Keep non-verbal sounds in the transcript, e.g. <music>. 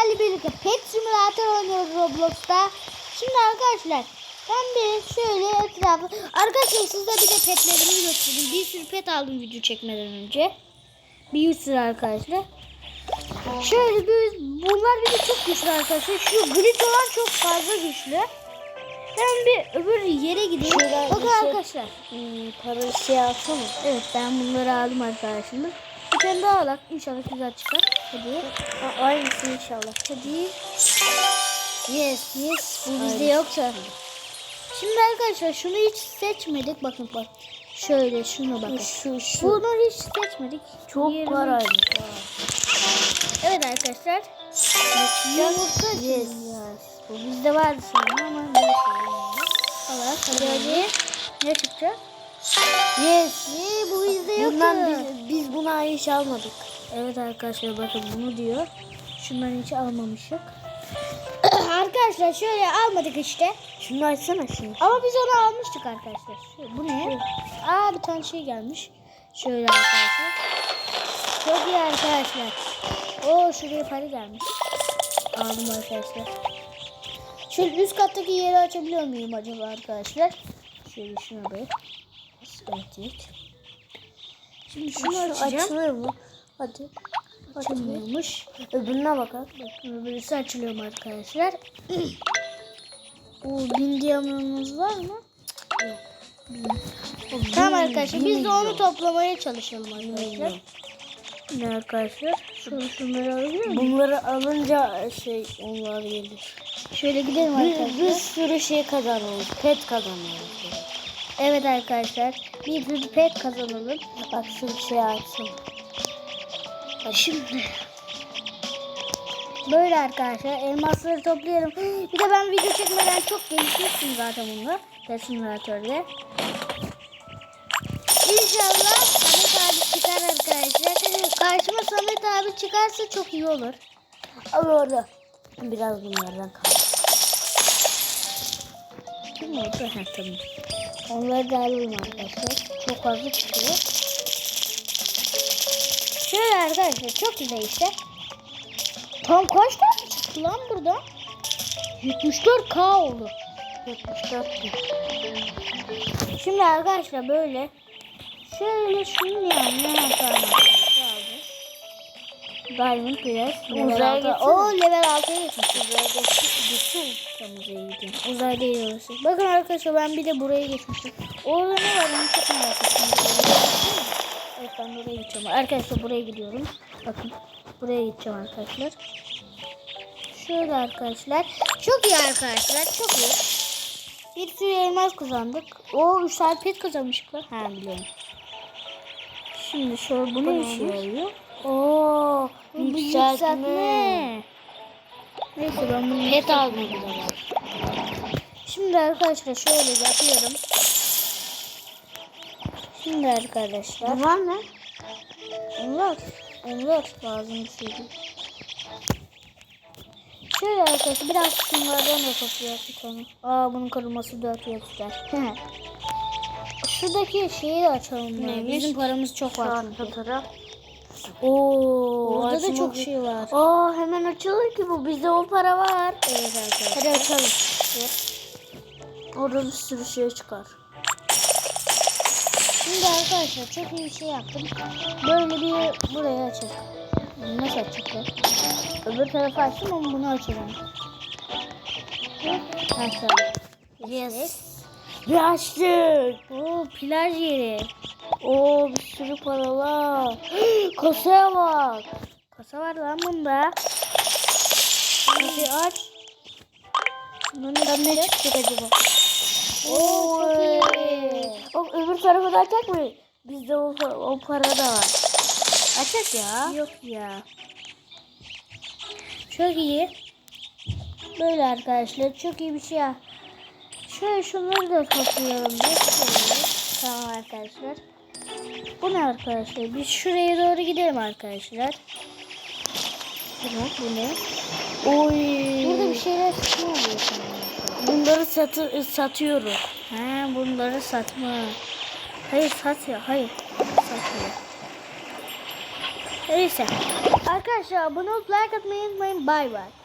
sizlerle birlikte Pet Simulator oynuyoruz Roblox'ta. Şimdi arkadaşlar ben bir şöyle etrafı... Arkadaşlar size bir de petlerimi göstereyim. Bir sürü pet aldım video çekmeden önce. Bir sürü arkadaşlar. Şöyle bir bunlar bir de çok güçlü arkadaşlar. Şu glitch olan çok fazla güçlü. Ben bir öbür yere gideyim. Bakın şey- arkadaşlar. Hmm, para şey alsana. Evet ben bunları aldım arkadaşlar. Tane daha alak. İnşallah güzel çıkar. Hadi. A- Aynısı inşallah. Hadi. Yes yes. Bu bizde Aynen. yoksa. Şimdi arkadaşlar şunu hiç seçmedik. Bakın bak. Şöyle şunu bakın. Şu şu. Bunu hiç seçmedik. çok Diğerini- paraymış. Evet arkadaşlar. Yumurta Yes. yes. Bu bizde vardı sanırım ama neyse. Allah hadi hadi. Ne çıkacak? Yes. Ne bu bizde yoktu. Bundan biz, biz buna hiç almadık. Evet arkadaşlar bakın bunu diyor. Şundan hiç almamıştık. <coughs> arkadaşlar şöyle almadık işte. Şunu açsana şimdi. Ama biz onu almıştık arkadaşlar. Şu, bu ne? Aa bir tane şey gelmiş. Şöyle arkadaşlar. Çok iyi arkadaşlar. Oo şuraya para gelmiş. Aldım arkadaşlar. Şöyle üst kattaki yeri açabiliyor muyum acaba arkadaşlar? Şöyle şuna bir. Evet. Şimdi şunu Şunu açacağım. açılıyor mu? Hadi. Açılmıyormuş. Öbürüne bakalım. Öbürüsü açılıyor mu arkadaşlar? <clears throat> O bin diamondumuz var mı? Yok. Tamam arkadaşlar biz de onu toplamaya çalışalım arkadaşlar. Ne arkadaşlar? Şu şunları alabiliyor muyum? Bunları alınca şey onlar gelir. Şöyle gidelim Bir, bir arkadaşlar. sürü şey kazanıyoruz. Pet kazanıyoruz. Evet arkadaşlar. Bir pet kazanalım. Bak şu şey açsın. Şimdi. Böyle arkadaşlar elmasları toplayalım. Bir de ben video çekmeden çok gelişmiştim zaten. Pet simülatörde. İnşallah Samet abi çıkar arkadaşlar. Karşıma Samet abi çıkarsa çok iyi olur. Al orada. Biraz bunlardan kal. Kim oldu? Ha tamam. Onları da alalım arkadaşlar. Çok fazla çıkıyor. Şöyle arkadaşlar çok güzel işte. Tam kaç tane çıktı lan burada? 74k oldu. 74 bin. Şimdi arkadaşlar böyle şöyle şunu yani ne yapalım? Diamond altı. geçsene. Oo level 6'ya geçmiş. Uzaya geçsin. Tam uzaya gideyim. Uzay değil orası. Bakın arkadaşlar ben bir de buraya geçmiştim. Orada ne var onu çok merak ettim. Evet ben buraya gideceğim. Arkadaşlar buraya gidiyorum. Bakın buraya gideceğim arkadaşlar. Şöyle arkadaşlar. Çok iyi arkadaşlar. Çok iyi. Bir sürü elmas kazandık. O 3 tane pet kazanmıştık lan. Ha biliyorum. Şimdi şöyle bu ne yarıyor? Oo, yükseltme. yükseltme. Neyse ben bunu Pet var. Şimdi arkadaşlar şöyle yapıyorum. Şimdi arkadaşlar. Bunlar ne? Onlar. Onlar lazım şey değil. Şöyle arkadaşlar biraz şunlardan da toplayalım bir tane. Aa bunun kırılması 4 yapacağız. Şuradaki şeyi de açalım. Neymiş? Bizim paramız çok var. Şu çünkü. Oo, Orada da çok bir- şey var. Aa hemen açılır ki bu. Bizde o para var. Evet arkadaşlar. Hadi açalım. Orada bir sürü şey çıkar. Şimdi arkadaşlar çok iyi bir şey yaptım. Böyle bir buraya. Bunu Nasıl açacaklar? Öbür tarafı açtım ama bunu açacağım. Açalım. Yes. Bir açtık. Oo plaj yeri. Oo bir sürü paralar. <gasps> Kasaya bak. Kasa var lan bunda. Hadi aç. Bundan ne çıkacak acaba? Oo. O öbür tarafı da açacak mı? Bizde o, o para da var. Açak ya. Yok ya. Çok iyi. Böyle arkadaşlar çok iyi bir şey. ya. Şöyle şunları da toplayalım. Tamam arkadaşlar. Bu ne arkadaşlar? Biz şuraya doğru gidelim arkadaşlar. Bu ne? Bu ne? Oy. Burada bir şeyler sanırım. Bunları satı, satıyoruz. Ha bunları satma. Hayır satıyor. Hayır. Satmıyor. Neyse. Arkadaşlar abone olup like atmayı unutmayın. Bay bay.